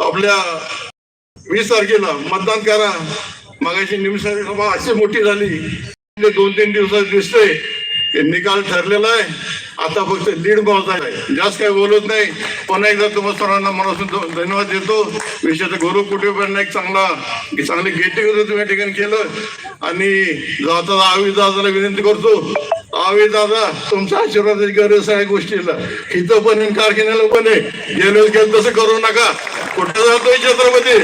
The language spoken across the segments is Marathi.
आपल्या वीस तारखेला मतदान करा. मगाशी निमसभा सभा अशी मोठी झाली. दोन तीन दिवसात दिसतंय. निकाल ठरलेला आहे. आता फक्त लीड महत्त्वाचा आहे. जास्त काही बोलत नाही. पुन्हा एकदा तुम्हाला सर्वांना मनापासून धन्यवाद देतो. विशेषतः गौरव कुटुंबांना एक चांगला चांगले गेटिंग तुम्ही ठिकाणी केलं. आणि जाता आवी दादाला विनंती करतो. आवी दादा तुमचा आशीर्वादाची गरज आहे गोष्टीला. इथं पण आहे, कारखान्याला पण आहे. गेलो गेलो तसं करू नका. कुठं जातोय छत्रपती?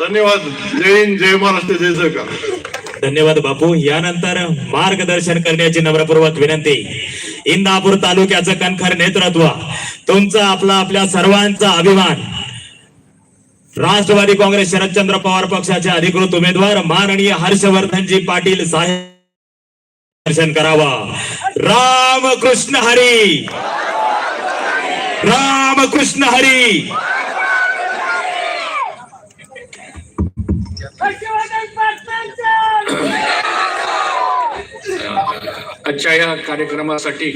धन्यवाद. जय हिंद जय महाराष्ट्र जय जयकार. धन्यवाद बापू. यानंतर मार्गदर्शन करण्याची नम्रपूर्वक विनंती. इंदापूर तालुक्याचं कणखर नेतृत्व तुमचा आपला आपल्या सर्वांचा अभिमान. राष्ट्रवादी काँग्रेस शरदचंद्र पवार पक्षाचे अधिकृत उमेदवार माननीय हर्षवर्धनजी पाटील साहेब. दर्शन करावा. रामकृष्ण हरी. रामकृष्ण हरी. आजच्या या कार्यक्रमासाठी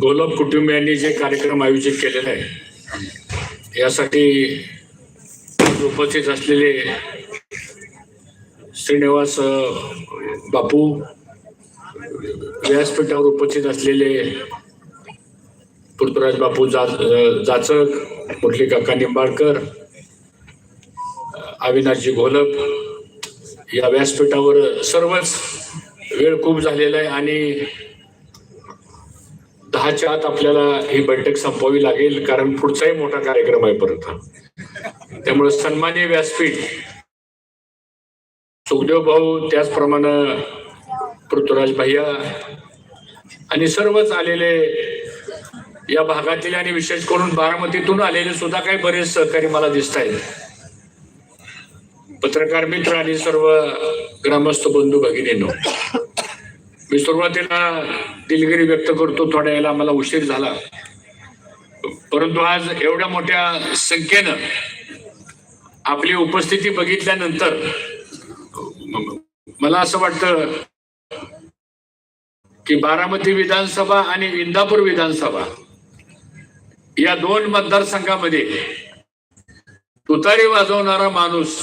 गोलब कुटुंबियांनी जे कार्यक्रम आयोजित केलेला आहे यासाठी उपस्थित असलेले श्रीनिवास बापू व्यासपीठावर उपस्थित असलेले पृथ्वीराज बापू जा जाचक मुरली काका निंबाळकर अविनाशजी घोलप या व्यासपीठावर सर्वच वेळ खूप झालेला आहे आणि दहाच्या आत आपल्याला ही बैठक संपवावी लागेल कारण पुढचाही मोठा कार्यक्रम आहे परत त्यामुळे सन्मान्य व्यासपीठ सुखदेव भाऊ त्याचप्रमाणे पृथ्वीराज भैया आणि सर्वच आलेले या भागातील आणि विशेष करून बारामतीतून आलेले सुद्धा काही बरेच सहकारी मला दिसत आहेत. पत्रकार मित्र आणि सर्व ग्रामस्थ बंधू भगिनींनो मी सुरुवातीला दिलगिरी व्यक्त करतो थोड्या याला मला उशीर झाला. परंतु आज एवढ्या मोठ्या संख्येनं आपली उपस्थिती बघितल्यानंतर मला असं वाटतं की बारामती विधानसभा आणि इंदापूर विधानसभा या दोन मतदारसंघामध्ये तुतारी वाजवणारा माणूस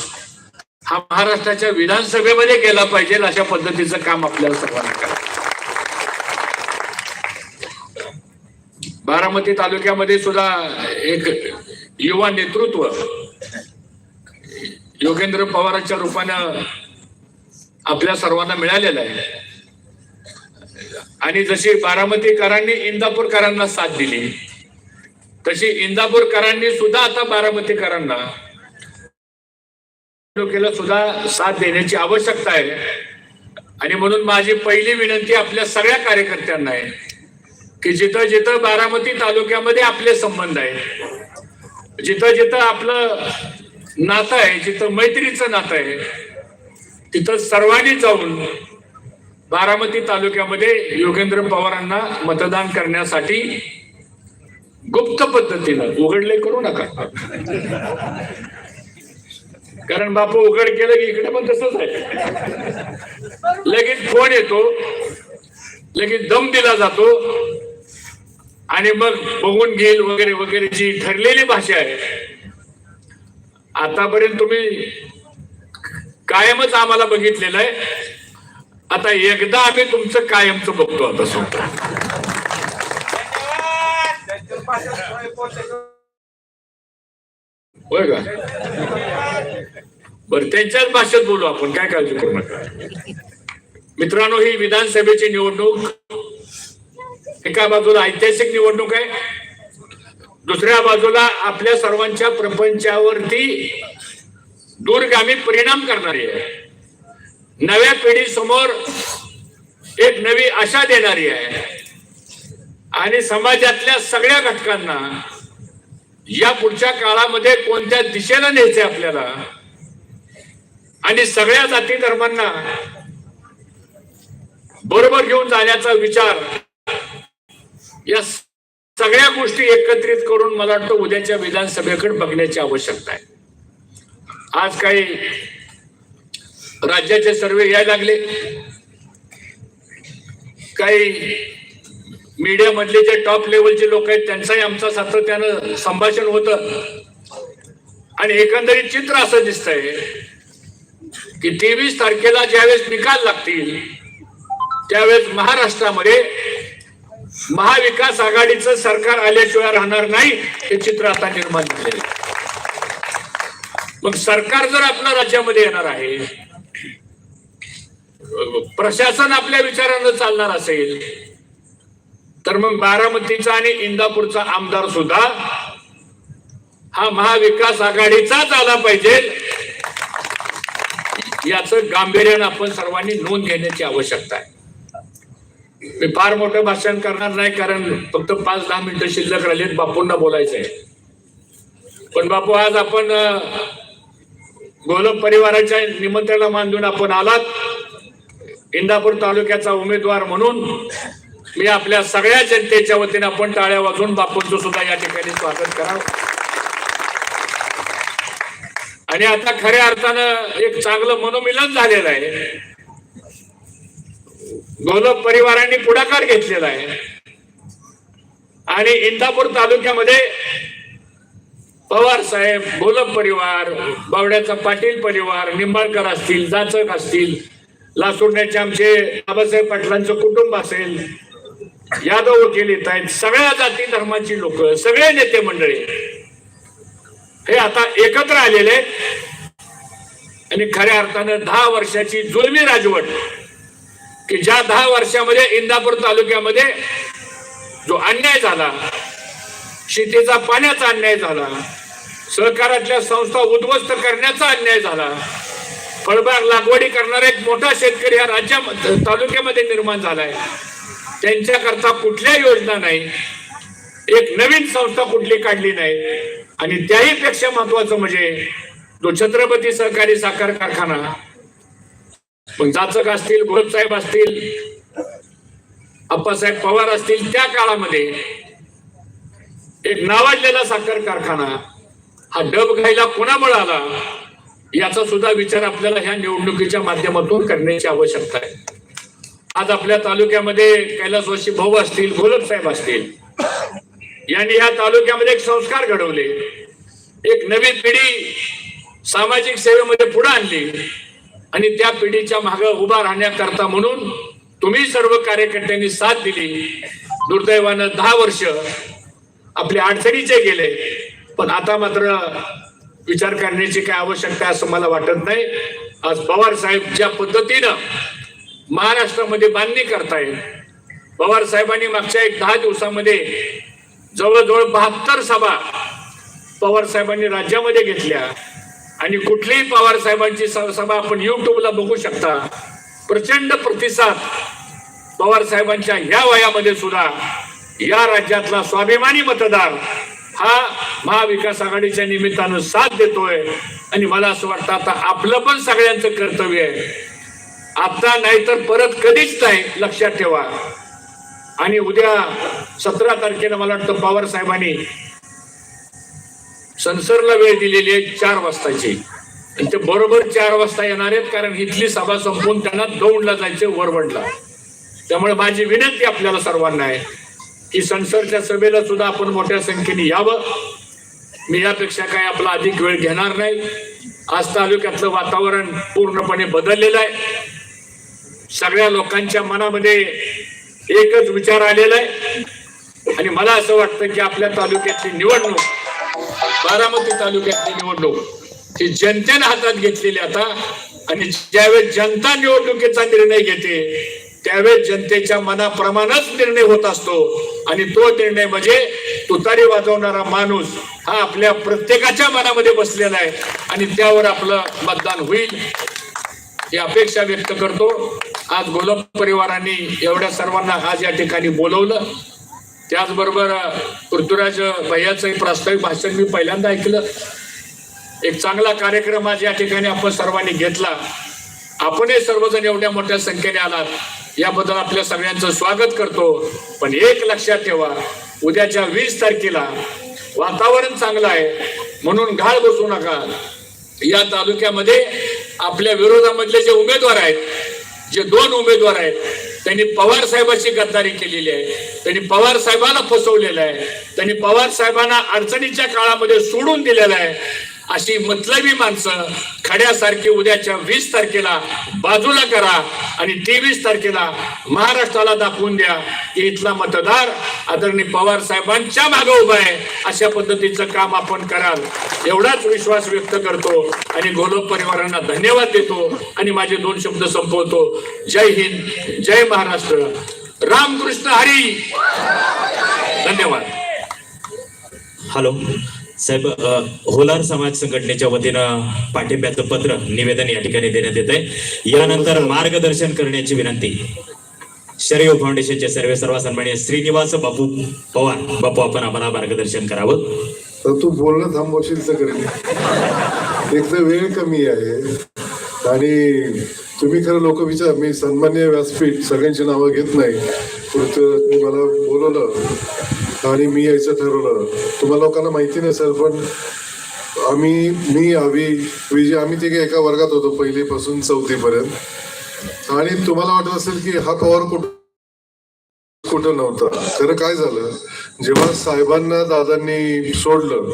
हा महाराष्ट्राच्या विधानसभेमध्ये गेला पाहिजे अशा पद्धतीचं काम आपल्याला सर्वांना करा. बारामती तालुक्यामध्ये सुद्धा एक युवा नेतृत्व योगेंद्र पवारांच्या रूपानं आपल्या सर्वांना मिळालेलं आहे. आणि जशी बारामतीकरांनी इंदापूरकरांना साथ दिली तशी इंदापूरकरांनी सुद्धा आता बारामतीकरांना तालुक्याला सुद्धा साथ देण्याची आवश्यकता आहे. आणि म्हणून माझी पहिली विनंती आपल्या सगळ्या कार्यकर्त्यांना आहे की जिथं जिथं बारामती तालुक्यामध्ये आपले संबंध आहे जिथं जिथं आपलं नातं आहे जिथं मैत्रीचं नातं आहे तिथं सर्वांनी जाऊन बारामती तालुक्यामध्ये योगेंद्र पवारांना मतदान करण्यासाठी गुप्त पद्धतीनं उघडले करू नका. कारण बापू उघड केलं की इकडे पण तसंच आहे. लगेच फोन येतो लगेच दम दिला जातो आणि मग बघून घेईल वगैरे वगैरे जी ठरलेली भाषा आहे. आतापर्यंत तुम्ही कायमच आम्हाला बघितलेलं आहे. आता एकदा आम्ही तुमचं कायमचं बघतो आता स्वतः होय का? बर त्यांच्याच भाषेत बोलू आपण. काय काळजी करू नका. मित्रांनो ही विधानसभेची निवडणूक एका बाजूला ऐतिहासिक निवडणूक आहे. दुसऱ्या बाजूला आपल्या सर्वांच्या प्रपंचावरती दूरगामी परिणाम करणारी आहे. नव्या पिढीसमोर एक नवी आशा देणारी आहे. आणि समाजातल्या सगळ्या घटकांना या पुढच्या काळामध्ये कोणत्या दिशेला न्यायचंय आपल्याला आणि सगळ्या जाती धर्मांना बरोबर घेऊन जाण्याचा विचार या सगळ्या गोष्टी एकत्रित करून मला वाटतं उद्याच्या विधानसभेकडे बघण्याची आवश्यकता आहे. आज काही राज्याचे सर्वे यायला लागले. काही मीडियामधले जे टॉप लेवलचे लोक आहेत त्यांचाही आमचा सातत्यानं संभाषण होतं. आणि एकंदरीत चित्र असं दिसतंय की तेवीस तारखेला ज्यावेळेस निकाल लागतील त्यावेळेस महाराष्ट्रामध्ये महाविकास आघाडीचं सरकार आल्याशिवाय राहणार नाही हे चित्र आता निर्माण झालेलं मग सरकार जर आपल्या राज्यामध्ये येणार आहे प्रशासन आपल्या विचारानं चालणार असेल तर मग बारामतीचा आणि इंदापूरचा आमदार सुद्धा हा महाविकास आघाडीचाच आला पाहिजे. याचं गांभीर्यानं आपण सर्वांनी नोंद घेण्याची आवश्यकता आहे. मी फार मोठं भाषण करणार नाही कारण फक्त पाच दहा मिनिटं शिल्लक राहिलेत बापूंना बोलायचं आहे पण बापू आज आपण गोलक परिवाराच्या निमंत्रणाला मान देऊन आपण आलात. इंदापूर तालुक्याचा उमेदवार म्हणून मी आपल्या सगळ्या जनतेच्या वतीने आपण टाळ्या वाजून बापूंचं सुद्धा या ठिकाणी स्वागत करावं. आणि आता खऱ्या अर्थानं एक चांगलं मनोमिलन झालेलं आहे. गोलप परिवारांनी पुढाकार घेतलेला आहे. आणि इंदापूर तालुक्यामध्ये पवार साहेब गोलप परिवार बावड्याचा पाटील परिवार निंबाळकर असतील जाचक असतील लासुर्ण्याचे आमचे बाबासाहेब पाटलांचं कुटुंब असेल यादव वकील येत आहेत सगळ्या जाती धर्माची लोक सगळे नेते मंडळी. हे आता एकत्र आलेले आणि खऱ्या अर्थानं दहा वर्षाची जुलमी राजवट की ज्या दहा वर्षामध्ये इंदापूर तालुक्यामध्ये जो अन्याय झाला शेतीचा पाण्याचा अन्याय झाला सहकारातल्या संस्था उद्ध्वस्त करण्याचा अन्याय झाला फळबाग लागवडी करणारा एक मोठा शेतकरी या राज्यामध्ये तालुक्यामध्ये निर्माण झालाय. त्यांच्याकरता कुठल्या योजना नाही. एक नवीन संस्था कुठली काढली नाही. आणि त्याही पेक्षा महत्वाचं म्हणजे जो छत्रपती सहकारी साखर कारखाना मग जाचक असतील साहेब असतील अप्पासाहेब पवार असतील त्या काळामध्ये एक नावाजलेला साखर कारखाना हा डब घ्यायला कोणामुळे आला याचा सुद्धा विचार आपल्याला ह्या निवडणुकीच्या माध्यमातून करण्याची आवश्यकता आहे. आज आपल्या तालुक्यामध्ये कैलासवासी भाऊ असतील गोलब साहेब असतील यांनी या तालुक्यामध्ये एक संस्कार घडवले. एक नवी पिढी सामाजिक सेवेमध्ये पुढे आणली. आणि त्या पिढीच्या मागे उभा राहण्याकरता म्हणून तुम्ही सर्व कार्यकर्त्यांनी साथ दिली. दुर्दैवानं दहा वर्ष आपल्या अडचणीचे गेले. पण आता मात्र विचार करण्याची काय आवश्यकता आहे असं मला वाटत नाही. आज पवार साहेब ज्या पद्धतीनं महाराष्ट्रामध्ये बांधणी करतायत पवार साहेबांनी मागच्या एक दहा दिवसामध्ये जवळजवळ बहात्तर सभा पवार साहेबांनी राज्यामध्ये घेतल्या. आणि कुठलीही पवार साहेबांची स- सभा आपण युट्यूबला बघू शकता. प्रचंड प्रतिसाद पवार साहेबांच्या ह्या वयामध्ये सुद्धा या राज्यातला स्वाभिमानी मतदार हा महाविकास आघाडीच्या निमित्तानं साथ देतोय. आणि मला असं वाटतं आता आपलं पण सगळ्यांचं कर्तव्य आहे. आता नाही तर परत कधीच नाही लक्षात ठेवा. आणि उद्या सतरा तारखेला मला वाटतं पवार साहेबांनी संसरला वेळ दिलेली आहे चार वाजताची. आणि ते बरोबर चार वाजता येणार आहेत कारण इथली सभा संपून त्यांना दौंडला जायचे वरवडला. त्यामुळे माझी विनंती आपल्याला सर्वांना आहे की संसरच्या सभेला सुद्धा आपण मोठ्या संख्येने यावं. मी यापेक्षा काय आपला अधिक वेळ घेणार नाही. आज तालुक्यातलं वातावरण पूर्णपणे बदललेलं आहे. सगळ्या लोकांच्या मनामध्ये एकच विचार आलेला आहे. आणि मला असं वाटतं की आपल्या तालुक्यातली निवडणूक बारामती तालुक्यातली निवडणूक ही जनतेने हातात घेतलेली आता. आणि ज्यावेळेस जनता निवडणुकीचा निर्णय घेते त्यावेळेस जनतेच्या मनाप्रमाणेच निर्णय होत असतो. आणि तो निर्णय म्हणजे तुतारी वाजवणारा माणूस हा आपल्या प्रत्येकाच्या मनामध्ये बसलेला आहे. आणि त्यावर आपलं मतदान होईल. ही अपेक्षा व्यक्त करतो. आज गोलप परिवारांनी एवढ्या सर्वांना आज या ठिकाणी बोलवलं. त्याचबरोबर पृथ्वीराज भैयाचं प्रास्ताविक भाषण मी पहिल्यांदा ऐकलं. एक चांगला कार्यक्रम आज या ठिकाणी आपण सर्वांनी घेतला. आपणही सर्वजण एवढ्या मोठ्या संख्येने आलात. याबद्दल आपल्या सगळ्यांचं स्वागत करतो. पण एक लक्षात ठेवा उद्याच्या वीस तारखेला वातावरण चांगलं आहे म्हणून घाळ बसू नका. या तालुक्यामध्ये आपल्या विरोधामधले जे उमेदवार आहेत जे दोन उमेदवार आहेत त्यांनी पवार साहेबांची गद्दारी केलेली आहे त्यांनी पवार साहेबांना फसवलेलं आहे त्यांनी पवार साहेबांना अडचणीच्या काळामध्ये सोडून दिलेलं आहे. अशी मतलबी माणसं खड्यासारखी उद्याच्या वीस तारखेला बाजूला करा आणि तेवीस तारखेला महाराष्ट्राला दाखवून द्या. की इथला मतदार आदरणीय पवार साहेबांच्या मागे उभा आहे. अशा पद्धतीचं काम आपण कराल. एवढाच विश्वास व्यक्त करतो आणि गोलप परिवारांना धन्यवाद देतो आणि माझे दोन शब्द संपवतो. जय हिंद जय महाराष्ट्र. रामकृष्ण हरी. धन्यवाद. हॅलो. साहेब होलार समाज संघटनेच्या वतीनं पाठिंब्याचं पत्र निवेदन या ठिकाणी देण्यात येत आहे यानंतर मार्गदर्शन करण्याची विनंती. शरीव फाउंडेशनचे सर्वे सर्व सन्मान्य श्रीनिवास बापू पवार. बापू आपण आम्हाला मार्गदर्शन करावं. तर तू बोलणं थांबवशील सगळे. एक तर वेळ कमी आहे. आणि तुम्ही खरं लोक विचार मी सन्मान्य व्यासपीठ सगळ्यांची नावं घेत नाही. पुढचं तुम्ही मला बोलवलं आणि मी यायचं ठरवलं. तुम्हाला लोकांना माहिती नसेल पण आम्ही मी आवी विजय आम्ही तिघे एका वर्गात होतो पहिलीपासून चौथीपर्यंत. आणि तुम्हाला वाटत असेल की हा पवार कुठं कुठं नव्हता. खरं काय झालं जेव्हा साहेबांना दादांनी सोडलं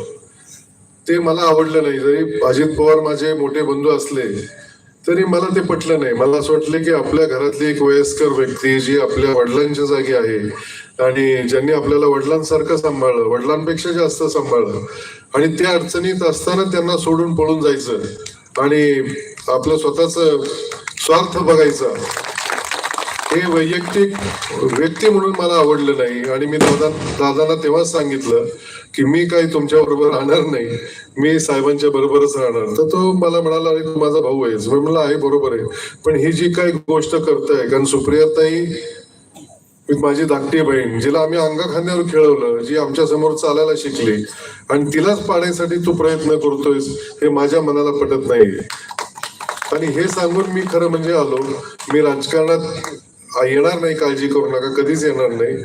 ते मला आवडलं नाही. जरी अजित पवार माझे मोठे बंधू असले तरी मला ते पटलं नाही. मला असं वाटलं की आपल्या घरातली एक वयस्कर व्यक्ती जी आपल्या वडिलांच्या जागी आहे आणि ज्यांनी आपल्याला वडिलांसारखं सांभाळलं वडिलांपेक्षा जास्त सांभाळलं आणि त्या अडचणीत असताना त्यांना सोडून पळून जायचं आणि आपलं स्वतःच स्वार्थ बघायचा. हे वैयक्तिक व्यक्ती म्हणून मला आवडलं नाही. आणि मी दादा दादांना तेव्हाच सांगितलं की मी काही तुमच्या बरोबर राहणार नाही. मी साहेबांच्या बरोबरच राहणार. तर तो मला म्हणाला अरे तू माझा भाऊ आहेस. मी म्हणलं आहे बरोबर आहे. पण ही जी काही गोष्ट करताय कारण सुप्रियाताई मी माझी धाकटी बहीण जिला आम्ही अंगा खांद्यावर खेळवलं जी आमच्यासमोर चालायला शिकली आणि तिलाच पाडण्यासाठी तू प्रयत्न करतोयस हे माझ्या मनाला पटत नाही आणि हे सांगून मी खरं म्हणजे आलो. मी राजकारणात येणार नाही काळजी करू नका कधीच येणार नाही.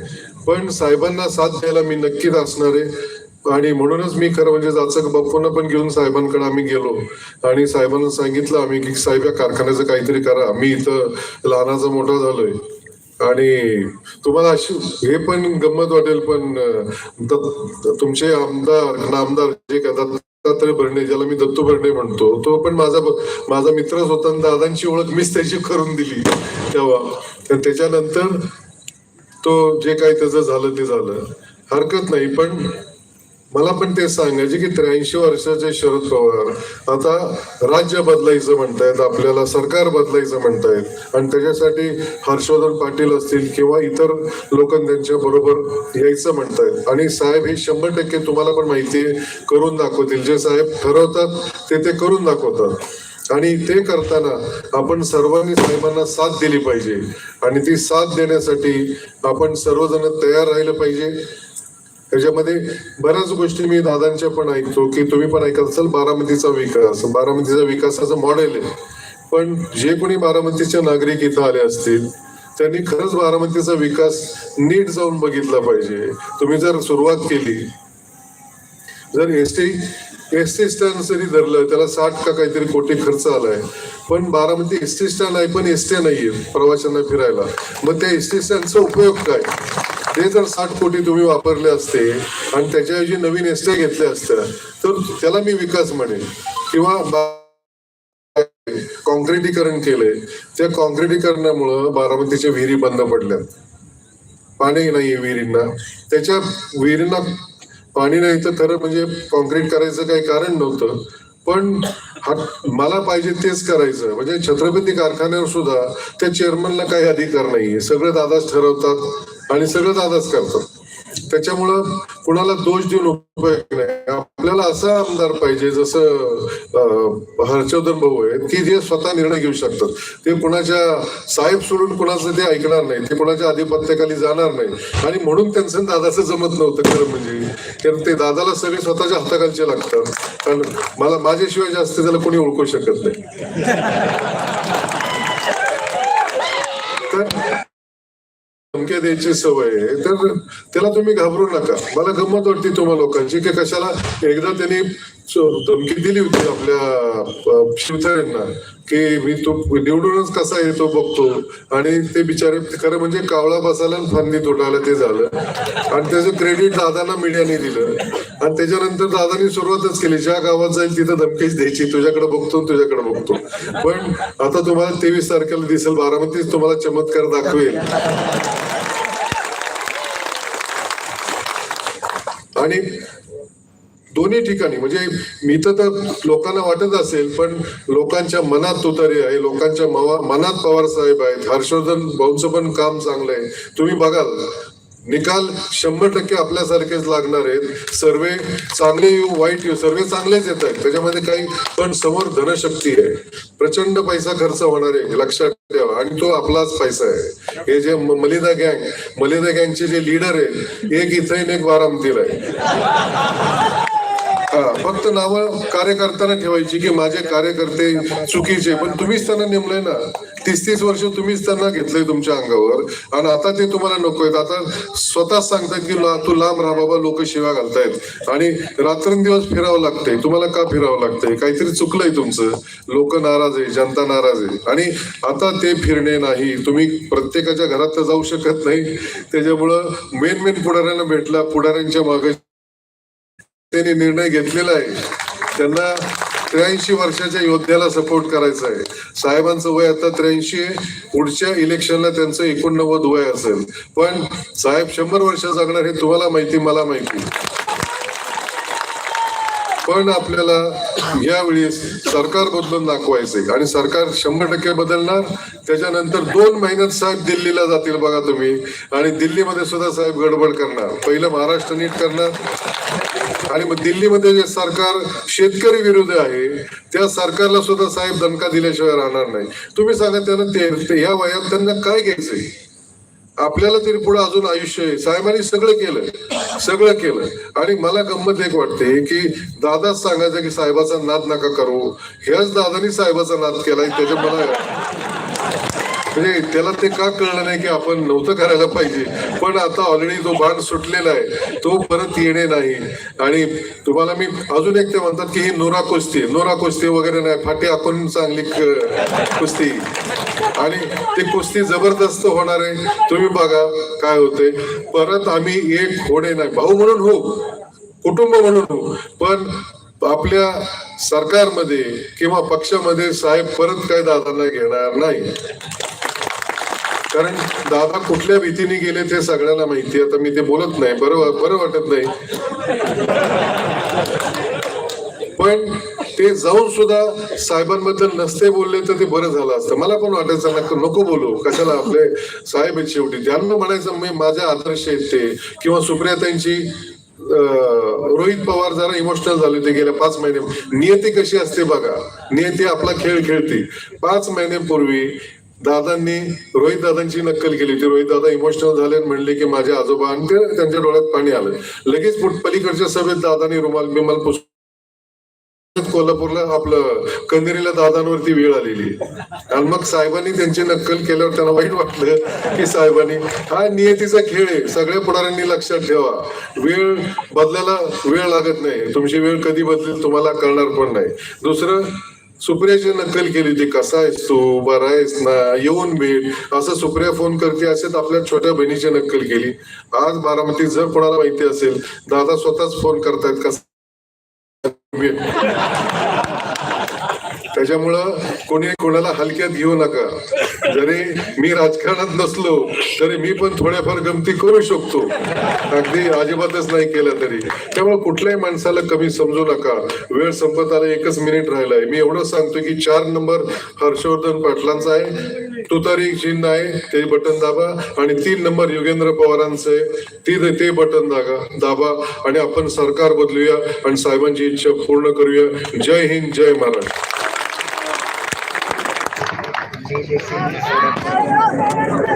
पण साहेबांना साथ द्यायला मी नक्कीच असणार आहे. आणि म्हणूनच मी खरं म्हणजे जाचक बाप्पूंना पण घेऊन साहेबांकडे आम्ही गेलो. आणि साहेबांना सांगितलं आम्ही की साहेब या कारखान्याचं काहीतरी करा. मी इथं लहानाचा मोठा झालोय. आणि तुम्हाला अशी हे पण गंमत वाटेल पण तुमचे आमदार नामदार जे काय दत्तात्रय भरणे ज्याला मी दत्तू भरणे म्हणतो तो पण माझा माझा मित्रच होता आणि दादांची ओळख मीच त्याची करून दिली. तेव्हा. तर त्याच्यानंतर तो जे काही त्याचं झालं ते झालं. हरकत नाही पण मला पण ते सांगायचे की त्र्याऐंशी वर्षाचे शरद पवार आता राज्य बदलायचं म्हणतायत आपल्याला सरकार बदलायचं म्हणतायत आणि त्याच्यासाठी हर्षवर्धन पाटील असतील किंवा इतर लोक त्यांच्या बरोबर यायचं म्हणतायत. आणि साहेब हे शंभर टक्के तुम्हाला पण माहिती आहे करून दाखवतील. जे साहेब ठरवतात ते ते करून दाखवतात. आणि ते करताना आपण सर्वांनी साहेबांना साथ दिली पाहिजे. आणि ती साथ देण्यासाठी आपण सर्वजण तयार राहिलं पाहिजे. त्याच्यामध्ये बऱ्याच गोष्टी मी दादांच्या पण ऐकतो की तुम्ही पण ऐकत असाल बारामतीचा विकास. बारामतीचा विकासाचं मॉडेल आहे. पण जे कोणी बारामतीचे नागरिक इथं आले असतील त्यांनी खरंच बारामतीचा विकास नीट जाऊन बघितला पाहिजे. तुम्ही जर सुरुवात केली जर S T S T stand जरी धरलं त्याला साठ का काहीतरी कोटी खर्च आलाय. पण बारामती एस टी स्टँड आहे पण एस टी नाहीये प्रवाशांना फिरायला. मग त्या एस टी स्टँडचा उपयोग काय? ते जर साठ कोटी तुम्ही वापरले असते आणि त्याच्याऐवजी नवीन एस टी घेतल्या असत्या तर त्याला मी विकास म्हणेन. किंवा कॉन्क्रिटीकरण केलंय त्या कॉन्क्रिटीकरणामुळं बारामतीच्या विहिरी बंद पडल्या पाणी नाहीये विहिरींना. त्याच्या विहिरींना पाणी नाही तर खरं म्हणजे कॉन्क्रीट करायचं काही कारण नव्हतं. पण मला पाहिजे तेच करायचं. म्हणजे छत्रपती कारखान्यावर सुद्धा त्या चेअरमनला काही अधिकार नाहीये. सगळं दादाच ठरवतात आणि सगळं दादाच करतात. त्याच्यामुळं कुणाला दोष देऊन उपयोग नाही. आपल्याला असा आमदार पाहिजे जसं हर्षवर्धन भाऊ आहेत की जे स्वतः निर्णय घेऊ शकतात. ते कुणाच्या साहेब सोडून कुणाचं ते ऐकणार नाही ते कुणाच्या आधिपत्याखाली जाणार नाही. आणि म्हणून त्यांचं दादाचं जमत नव्हतं खरं म्हणजे. कारण ते दादाला सगळे स्वतःच्या हाताखालचे लागतात. कारण मला माझ्याशिवाय जास्त त्याला कोणी ओळखू शकत नाही. धमक्या द्यायची सवय आहे. तर त्याला तुम्ही घाबरू नका. मला गंमत वाटते तुम्हा लोकांची की कशाला एकदा त्यांनी धमकी दिली होती आपल्या शिवसेनेना की मी तो निवडूनच कसा येतो बघतो. आणि ते बिचारे खरं म्हणजे कावळा बसायला फांदी तुटायला ते झालं. आणि त्याचं क्रेडिट दादांना मीडियाने दिलं. आणि त्याच्यानंतर दादानी सुरुवातच केली ज्या गावात जाईल तिथं धमकीच द्यायची तुझ्याकडे बघतो तुझ्याकडे बघतो. पण आता तुम्हाला तेवीस तारखेला दिसेल बारामतीच तुम्हाला चमत्कार दाखवेल. आणि दोन्ही ठिकाणी म्हणजे मी तर लोकांना वाटत असेल पण लोकांच्या मनात तुतारी आहे. लोकांच्या मवा- मनात पवार साहेब आहेत. हर्षवर्धन भाऊंचं पण काम चांगलं आहे. तुम्ही बघाल निकाल शंभर टक्के आपल्यासारखेच लागणार आहेत. सर्वे चांगले येऊ वाईट येऊ सर्वे चांगलेच येत आहेत. त्याच्यामध्ये काही पण समोर धनशक्ती आहे. प्रचंड पैसा खर्च होणार आहे लक्षात ठेवा. आणि तो आपलाच पैसा आहे. हे जे मलिदा गँग मलिदा गँगचे जे लीडर आहेत एक इथे एक बारामतीला आहे. फक्त नावं कार्यकर्त्यांना ठेवायची की माझे कार्यकर्ते चुकीचे. पण तुम्हीच त्यांना नेमलंय ना. तीस तीस वर्ष तुम्हीच त्यांना घेतलंय तुमच्या अंगावर. आणि आता ते तुम्हाला नको आहेत आता स्वतःच सांगतात की तू लांब राहा बाबा लोक शिवा घालतायत. आणि रात्रंदिवस फिरावं लागतंय. तुम्हाला का फिरावं लागतंय? काहीतरी चुकलंय तुमचं. लोक नाराज आहे जनता नाराज आहे. आणि आता ते फिरणे नाही. तुम्ही प्रत्येकाच्या घरात तर जाऊ शकत नाही. त्याच्यामुळं मेन मेन पुढाऱ्यांना भेटला. पुढाऱ्यांच्या मागे त्यांनी निर्णय घेतलेला आहे. त्यांना त्र्याऐंशी वर्षाच्या योद्ध्याला सपोर्ट करायचा आहे. साहेबांचं वय आता त्र्याऐंशी पुढच्या इलेक्शनला त्यांचं एकोणनव्वद वय असेल. पण साहेब शंभर वर्ष जगणार हे तुम्हाला माहिती मला माहिती. पण आपल्याला यावेळी सरकार बदलून दाखवायचंय. आणि सरकार शंभर टक्के बदलणार त्याच्यानंतर दोन महिन्यात साहेब दिल्लीला जातील बघा तुम्ही. आणि दिल्लीमध्ये सुद्धा साहेब गडबड करणार. पहिलं महाराष्ट्र नीट करणार. आणि मग दिल्लीमध्ये जे सरकार शेतकरी विरोधी आहे त्या सरकारला सुद्धा साहेब दणका दिल्याशिवाय राहणार नाही. तुम्ही सांगा त्यांना ते या वयात त्यांना काय घ्यायचंय? आपल्याला तरी पुढे अजून आयुष्य आहे. साहेबांनी सगळं केलं. सगळं केलं. आणि मला गंमत एक वाटते की दादाच सांगायचं की साहेबाचा नाद नका करू. ह्याच दादानी साहेबाचा नाद केलाय त्याच्या मला म्हणजे त्याला ते का कळलं नाही की आपण नव्हतं करायला पाहिजे. पण आता ऑलरेडी जो बाण सुटलेला आहे तो परत येणे नाही. आणि तुम्हाला मी अजून एक ते म्हणतात की ही नोरा कुस्ती नोरा कुस्ती वगैरे नाही. फाटी आपण चांगली कुस्ती. आणि ती कुस्ती जबरदस्त होणार आहे. तुम्ही बघा काय होते परत आम्ही एक होणे नाही. भाऊ म्हणून हो. कुटुंब म्हणून हो. पण आपल्या सरकारमध्ये किंवा पक्षामध्ये साहेब परत काय दादांना घेणार नाही. कारण दादा कुठल्या भीतीने गेले ते सगळ्यांना माहिती आता मी ते बोलत नाही. बरं बरं वाटत नाही. पण ते जाऊन सुद्धा साहेबांबद्दल नसते बोलले तर ते बरं झालं असतं. मला पण वाटायचं नक्की नको बोलू. कशाला आपले साहेब आहेत शेवटी. त्यांना म्हणायचं मी माझे आदर्श आहेत ते. किंवा सुप्रियाताईंची रोहित पवार जरा इमोशनल झाले होते गेल्या पाच महिने. नियती कशी असते बघा. नियती आपला खेळ खेळते. पाच महिन्यापूर्वी दादांनी रोहित दादांची नक्कल केली होती. रोहित दादा इमोशनल झाले आणि म्हणले की माझ्या आजोबा आणि त्यांच्या डोळ्यात पाणी आलं. लगेच पलीकडच्या सभेत दादांनी रुमाल बिमाल पुस कोल्हापूरला आपलं कंदिरीला दादांवरती वेळ आलेली. आणि मग साहेबांनी त्यांची नक्कल केल्यावर त्यांना वाईट वाटलं की साहेबांनी हा नियतीचा खेळ आहे. सगळ्या पुढाऱ्यांनी लक्षात ठेवा. वेळ बदलायला वेळ लागत नाही. तुमची वेळ कधी बदलेल तुम्हाला कळणार पण नाही. दुसरं सुप्रियाची नक्कल केली होती कसा आहेस तू? बरा आहेस ना? येऊन भेट. असं सुप्रिया फोन करते असेच आपल्या छोट्या बहिणीची नक्कल केली. आज बारामती जर कोणाला माहिती असेल दादा स्वतःच फोन करतायत कसा भेट त्याच्यामुळं कोणी कोणाला हलक्यात घेऊ नका. जरी मी राजकारणात नसलो तरी मी पण थोड्याफार गमती करू शकतो. अगदी अजिबातच नाही केलं तरी. त्यामुळे कुठल्याही माणसाला कमी समजू नका. वेळ संपत आला एकच मिनिट राहिलाय. मी एवढं सांगतो की चार नंबर हर्षवर्धन पाटलांचा आहे तुतारी चिन्ह आहे ते बटन दाबा. आणि तीन नंबर योगेंद्र पवारांचं आहे ती ते बटन दागा दाबा. आणि आपण सरकार बदलूया आणि साहेबांची इच्छा पूर्ण करूया. जय हिंद जय महाराष्ट्र. Thank you.